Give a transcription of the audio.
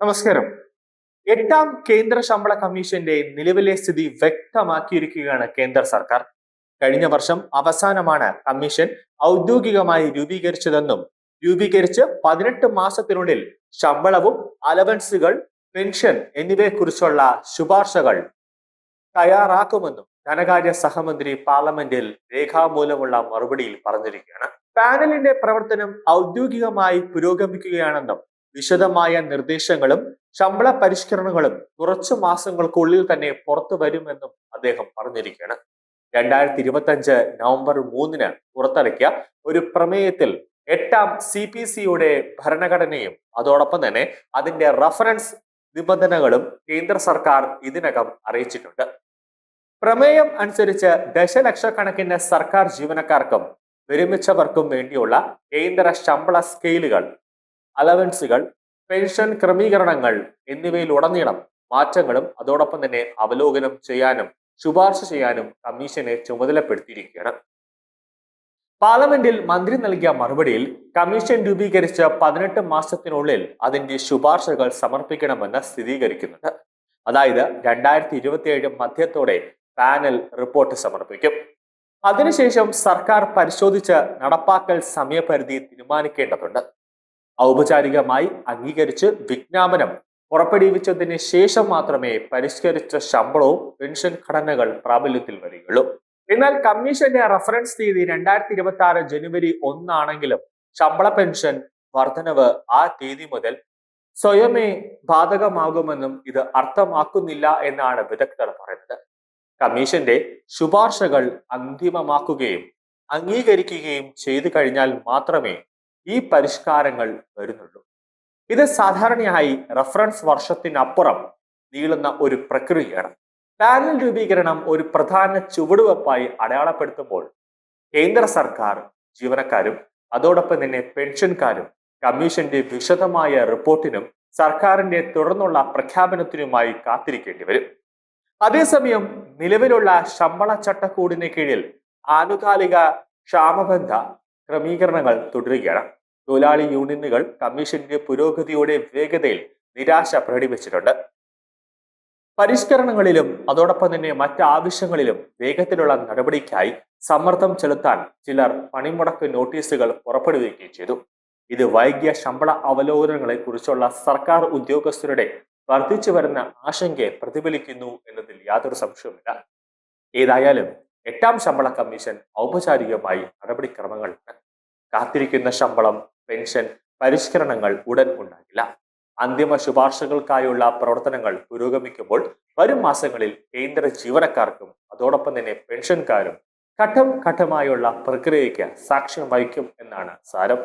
നമസ്കാരം. എട്ടാം കേന്ദ്ര ശമ്പള കമ്മീഷന്റെ നിലവിലെ സ്ഥിതി വ്യക്തമാക്കിയിരിക്കുകയാണ് കേന്ദ്ര സർക്കാർ. കഴിഞ്ഞ വർഷം അവസാനമാണ് കമ്മീഷൻ ഔദ്യോഗികമായി രൂപീകരിച്ചതെന്നും രൂപീകരിച്ച് പതിനെട്ട് മാസത്തിനുള്ളിൽ ശമ്പളവും അലവൻസുകൾ പെൻഷൻ എന്നിവയെക്കുറിച്ചുള്ള ശുപാർശകൾ തയ്യാറാക്കുമെന്നും ധനകാര്യ സഹമന്ത്രി പാർലമെന്റിൽ രേഖാമൂലമുള്ള മറുപടിയിൽ പറഞ്ഞിരിക്കുകയാണ്. പാനലിന്റെ പ്രവർത്തനം ഔദ്യോഗികമായി പുരോഗമിക്കുകയാണെന്നും വിശദമായ നിർദ്ദേശങ്ങളും ശമ്പള പരിഷ്കരണങ്ങളും കുറച്ചു മാസങ്ങൾക്കുള്ളിൽ തന്നെ പുറത്തു വരുമെന്നും അദ്ദേഹം പറഞ്ഞിരിക്കുകയാണ്. രണ്ടായിരത്തി ഇരുപത്തി അഞ്ച് നവംബർ മൂന്നിന് പുറത്തിറക്കിയ ഒരു പ്രമേയത്തിൽ എട്ടാം സി പി സിയുടെ ഭരണഘടനയും അതോടൊപ്പം തന്നെ അതിന്റെ റഫറൻസ് നിബന്ധനകളും കേന്ദ്ര സർക്കാർ ഇതിനകം അറിയിച്ചിട്ടുണ്ട്. പ്രമേയം അനുസരിച്ച് ദശലക്ഷക്കണക്കിന് സർക്കാർ ജീവനക്കാർക്കും വിരമിച്ചവർക്കും വേണ്ടിയുള്ള കേന്ദ്ര ശമ്പള സ്കെയിലുകൾ അലവൻസുകൾ പെൻഷൻ ക്രമീകരണങ്ങൾ എന്നിവയിൽ എന്നിവയിലുടനീളം മാറ്റങ്ങളും അതോടൊപ്പം തന്നെ അവലോകനം ചെയ്യാനും ശുപാർശ ചെയ്യാനും കമ്മീഷനെ ചുമതലപ്പെടുത്തിയിരിക്കുകയാണ്. പാർലമെന്റിൽ മന്ത്രി നൽകിയ മറുപടിയിൽ കമ്മീഷൻ രൂപീകരിച്ച പതിനെട്ട് മാസത്തിനുള്ളിൽ അതിന്റെ ശുപാർശകൾ സമർപ്പിക്കണമെന്ന് സ്ഥിരീകരിക്കുന്നുണ്ട്. അതായത് രണ്ടായിരത്തി ഇരുപത്തിയേഴ് മധ്യത്തോടെ പാനൽ റിപ്പോർട്ട് സമർപ്പിക്കും. അതിനുശേഷം സർക്കാർ പരിശോധിച്ച് നടപ്പാക്കൽ സമയപരിധി തീരുമാനിക്കേണ്ടതുണ്ട്. ഔപചാരികമായി അംഗീകരിച്ച് വിജ്ഞാപനം പുറപ്പെടുവിച്ചതിന് ശേഷം മാത്രമേ പരിഷ്കരിച്ച ശമ്പളവും പെൻഷൻ ഘടനകൾ പ്രാബല്യത്തിൽ വരികയുള്ളൂ. എന്നാൽ കമ്മീഷന്റെ റഫറൻസ് തീയതി രണ്ടായിരത്തി ഇരുപത്തി ആറ് ജനുവരി ഒന്നാണെങ്കിലും ശമ്പള പെൻഷൻ വർധനവ് ആ തീയതി മുതൽ സ്വയമേ ബാധകമാകുമെന്നും ഇത് അർത്ഥമാക്കുന്നില്ല എന്നാണ് വിദഗ്ധർ പറയുന്നത്. കമ്മീഷന്റെ ശുപാർശകൾ അന്തിമമാക്കുകയും അംഗീകരിക്കുകയും ചെയ്തു കഴിഞ്ഞാൽ മാത്രമേ ഈ പരിഷ്കാരങ്ങൾ വരുന്നുള്ളൂ ഇത് സാധാരണയായി റഫറൻസ് വർഷത്തിനപ്പുറം നീളുന്ന ഒരു പ്രക്രിയയാണ്. പാനൽ രൂപീകരണം ഒരു പ്രധാന ചുവടുവെപ്പായി അടയാളപ്പെടുത്തുമ്പോൾ കേന്ദ്ര സർക്കാർ ജീവനക്കാരും അതോടൊപ്പം തന്നെ പെൻഷൻകാരും കമ്മീഷന്റെ വിശദമായ റിപ്പോർട്ടിനും സർക്കാരിന്റെ തുടർന്നുള്ള പ്രഖ്യാപനത്തിനുമായി കാത്തിരിക്കേണ്ടി വരും. അതേസമയം നിലവിലുള്ള ശമ്പള ചട്ടക്കൂടിന് കീഴിൽ ആനുകാലിക ക്ഷാമബന്ധ ക്രമീകരണങ്ങൾ തുടരുകയാണ്. തൊഴിലാളി യൂണിയനുകൾ കമ്മീഷന്റെ പുരോഗതിയുടെ വേഗതയിൽ നിരാശ പ്രകടിപ്പിച്ചിട്ടുണ്ട്. പരിഷ്കരണങ്ങളിലും അതോടൊപ്പം തന്നെ മറ്റ് ആവശ്യങ്ങളിലും വേഗത്തിലുള്ള നടപടിക്കായി സമ്മർദ്ദം ചെലുത്താൻ ചിലർ പണിമുടക്ക് നോട്ടീസുകൾ പുറപ്പെടുവിക്കുകയും ചെയ്തു. ഇത് വൈകിയ ശമ്പള അവലോകനങ്ങളെ കുറിച്ചുള്ള സർക്കാർ ഉദ്യോഗസ്ഥരുടെ വർദ്ധിച്ചു വരുന്ന ആശങ്കയെ പ്രതിഫലിക്കുന്നു എന്നതിൽ യാതൊരു സംശയവുമില്ല. ഏതായാലും എട്ടാം ശമ്പള കമ്മീഷൻ ഔപചാരികമായി നടപടിക്രമങ്ങളിലാണ് കാത്തിരിക്കുന്ന ശമ്പളം പെൻഷൻ പരിഷ്കരണങ്ങൾ ഉടൻ ഉണ്ടാകില്ല. അന്തിമ ശുപാർശകൾക്കായുള്ള പ്രവർത്തനങ്ങൾ പുരോഗമിക്കുമ്പോൾ വരും മാസങ്ങളിൽ കേന്ദ്ര ജീവനക്കാർക്കും അതോടൊപ്പം തന്നെ പെൻഷൻകാരും ഘട്ടം ഘട്ടമായുള്ള പ്രക്രിയയ്ക്ക് സാക്ഷ്യം വഹിക്കും എന്നാണ് സാരം.